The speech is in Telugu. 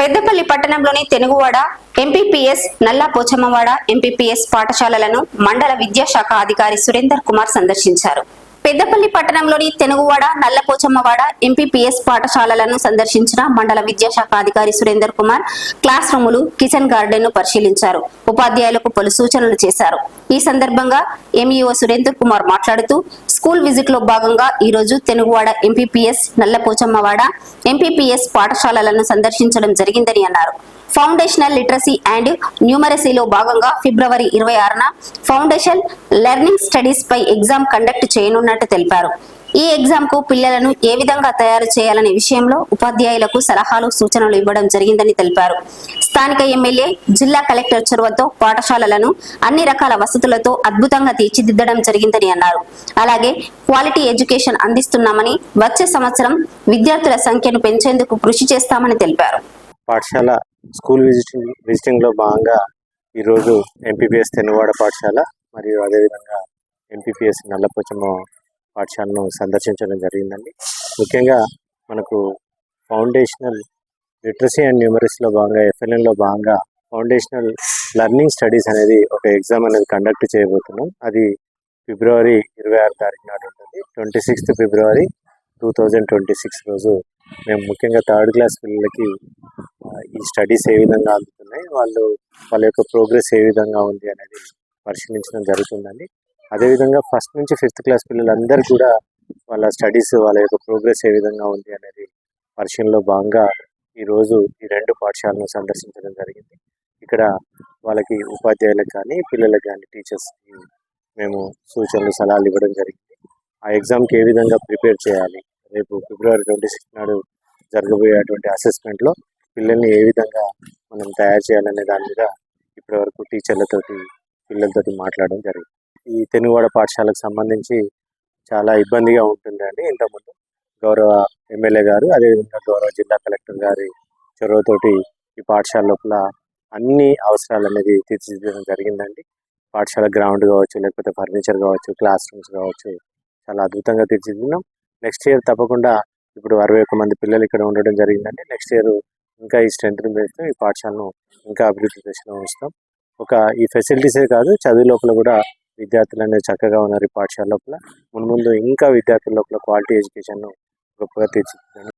పెద్దపల్లి పట్టణంలోని తెనుగువాడ ఎంపీపీఎస్ నల్లా పోచమ్మవాడ ఎంపీపీఎస్ పాఠశాలలను మండల విద్యాశాఖ అధికారి సురేందర్ కుమార్ సందర్శించారు. పెద్దపల్లి పట్టణంలోని తెనుగువాడ నల్లపోచమ్మవాడ ఎంపీపీఎస్ పాఠశాలలను సందర్శించిన మండల విద్యాశాఖ అధికారి సురేందర్ కుమార్ క్లాస్ రూములు కిచెన్ గార్డెన్ను పరిశీలించారు. ఉపాధ్యాయులకు పలు సూచనలు చేశారు. ఈ సందర్భంగా ఎంఈఓ సురేందర్ కుమార్ మాట్లాడుతూ స్కూల్ విజిట్లో భాగంగా ఈ రోజు తెనుగువాడ ఎంపీపీఎస్ నల్లపోచమ్మవాడ ఎంపీపీఎస్ పాఠశాలలను సందర్శించడం జరిగిందని అన్నారు. ఫౌండేషనల్ లిటరసీ అండ్ న్యూమరసీలో భాగంగా ఫిబ్రవరి ఇరవై ఆరున ఫౌండేషన్ లెర్నింగ్ స్టడీస్ పై ఎగ్జామ్ కండక్ట్ చేస్తున్నట్టు తెలిపారు. ఈ ఎగ్జామ్కు పిల్లలను ఏ విధంగా తయారు చేయాలనే విషయంలో ఉపాధ్యాయులకు సలహాలు సూచనలు ఇవ్వడం జరిగిందని తెలిపారు. స్థానిక ఎమ్మెల్యే జిల్లా కలెక్టర్ చొరవతో పాఠశాలలను అన్ని రకాల వసతులతో అద్భుతంగా తీర్చిదిద్దడం జరిగిందని అన్నారు. అలాగే క్వాలిటీ ఎడ్యుకేషన్ అందిస్తున్నామని వచ్చే సంవత్సరం విద్యార్థుల సంఖ్యను పెంచేందుకు కృషి చేస్తామని తెలిపారు. పాఠశాల స్కూల్ విజిటింగ్ విజిటింగ్లో భాగంగా ఈరోజు ఎంపీపీఎస్ తెనువాడ పాఠశాల మరియు అదేవిధంగా ఎంపీపీఎస్ నల్లపోచమ్మ పాఠశాలను సందర్శించడం జరిగిందండి. ముఖ్యంగా మనకు ఫౌండేషనల్ లిటరసీ అండ్ న్యూమరీస్లో భాగంగా ఎఫ్ఎల్ఎన్లో భాగంగా ఫౌండేషనల్ లెర్నింగ్ స్టడీస్ అనేది ఒక ఎగ్జామ్ అనేది కండక్ట్ చేయబోతున్నాం. అది ఫిబ్రవరి ఇరవై ఆరు తారీఖు నాడు ఉంటుంది. Twenty sixth February two thousand twenty six రోజు మేము ముఖ్యంగా థర్డ్ క్లాస్ పిల్లలకి ఈ స్టడీస్ ఏ విధంగా అందుతున్నాయి వాళ్ళు వాళ్ళ యొక్క ప్రోగ్రెస్ ఏ విధంగా ఉంది అనేది పరిశీలించడం జరుగుతుందండి. అదేవిధంగా ఫస్ట్ నుంచి ఫిఫ్త్ క్లాస్ పిల్లలందరూ కూడా వాళ్ళ స్టడీస్ వాళ్ళ యొక్క ప్రోగ్రెస్ ఏ విధంగా ఉంది అనేది పరిశీలనలో భాగంగా ఈరోజు ఈ రెండు పాఠశాలను సందర్శించడం జరిగింది. ఇక్కడ వాళ్ళకి ఉపాధ్యాయులకు కానీ పిల్లలకు కానీ టీచర్స్కి మేము సూచనలు సలహాలు ఇవ్వడం జరిగింది. ఆ ఎగ్జామ్కి ఏ విధంగా ప్రిపేర్ చేయాలి? రేపు ఫిబ్రవరి ట్వంటీ సిక్స్ నాడు జరగబోయేటువంటి అసెస్మెంట్లో పిల్లల్ని ఏ విధంగా మనం తయారు చేయాలనే దాని మీద ఇప్పటివరకు టీచర్లతోటి పిల్లలతోటి మాట్లాడడం జరిగింది. ఈ తెనువాడ పాఠశాలకు సంబంధించి చాలా ఇబ్బందిగా ఉంటుంది అండి ఇంతకుముందు గౌరవ ఎమ్మెల్యే గారు అదేవిధంగా గౌరవ జిల్లా కలెక్టర్ గారి చొరవతోటి ఈ పాఠశాల లోపల అన్ని అవసరాలు అనేది తీర్చిదిద్దడం జరిగిందండి. పాఠశాల గ్రౌండ్ కావచ్చు లేకపోతే ఫర్నిచర్ కావచ్చు క్లాస్ రూమ్స్ కావచ్చు చాలా అద్భుతంగా తీర్చిదిద్దాం నెక్స్ట్ ఇయర్ తప్పకుండా ఇప్పుడు అరవై ఒక్క మంది పిల్లలు ఇక్కడ ఉండడం జరిగిందండి. నెక్స్ట్ ఇయర్ ఇంకా ఈ స్ట్రెంత్ పెంచుతూ ఈ పాఠశాలను ఇంకా అభివృద్ధి దశలో ఉంచుతాం. ఒక ఈ ఫెసిలిటీసే కాదు చదువు లోపల కూడా విద్యార్థులు అనేది చక్కగా ఉన్నారు ఈ పాఠశాల లోపల. మున్ముందు ఇంకా విద్యార్థుల లోపల క్వాలిటీ ఎడ్యుకేషన్ గొప్పగా తీర్చిదిద్దాం